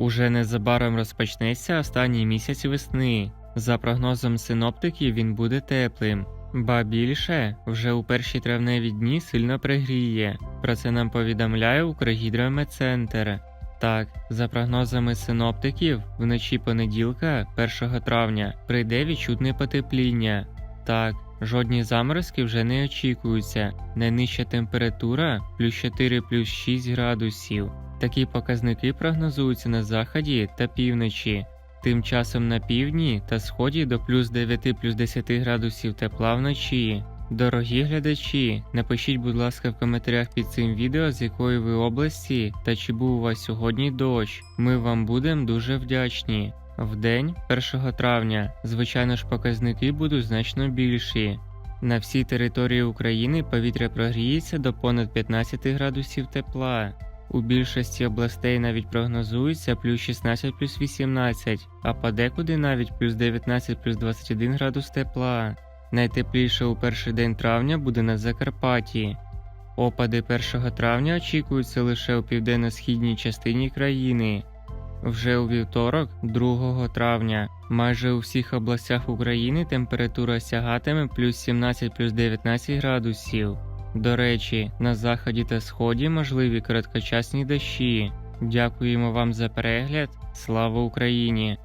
Уже незабаром розпочнеться останній місяць весни. За прогнозом синоптиків, він буде теплим. Ба більше, вже у перші травневі дні сильно пригріє. Про це нам повідомляє Укргідрометцентр. Так, за прогнозами синоптиків, вночі понеділка, 1 травня, прийде відчутне потепління. Так, жодні заморозки вже не очікуються. Найнижча температура плюс 4 плюс 6 градусів. Такі показники прогнозуються на заході та півночі. Тим часом на півдні та сході до плюс 9 плюс 10 градусів тепла вночі. Дорогі глядачі, напишіть, будь ласка, в коментарях під цим відео, з якої ви області та чи був у вас сьогодні дощ. Ми вам будемо дуже вдячні. В день 1 травня, звичайно ж, показники будуть значно більші. На всій території України повітря прогріється до понад 15 градусів тепла. У більшості областей навіть прогнозується плюс 16 плюс 18, а подекуди навіть плюс 19 плюс 21 градус тепла. Найтепліше у перший день травня буде на Закарпатті. Опади 1 травня очікуються лише у південно-східній частині країни. Вже у вівторок, 2 травня, майже у всіх областях України температура сягатиме плюс 17 плюс 19 градусів. До речі, на заході та сході можливі короткочасні дощі. Дякуємо вам за перегляд. Слава Україні!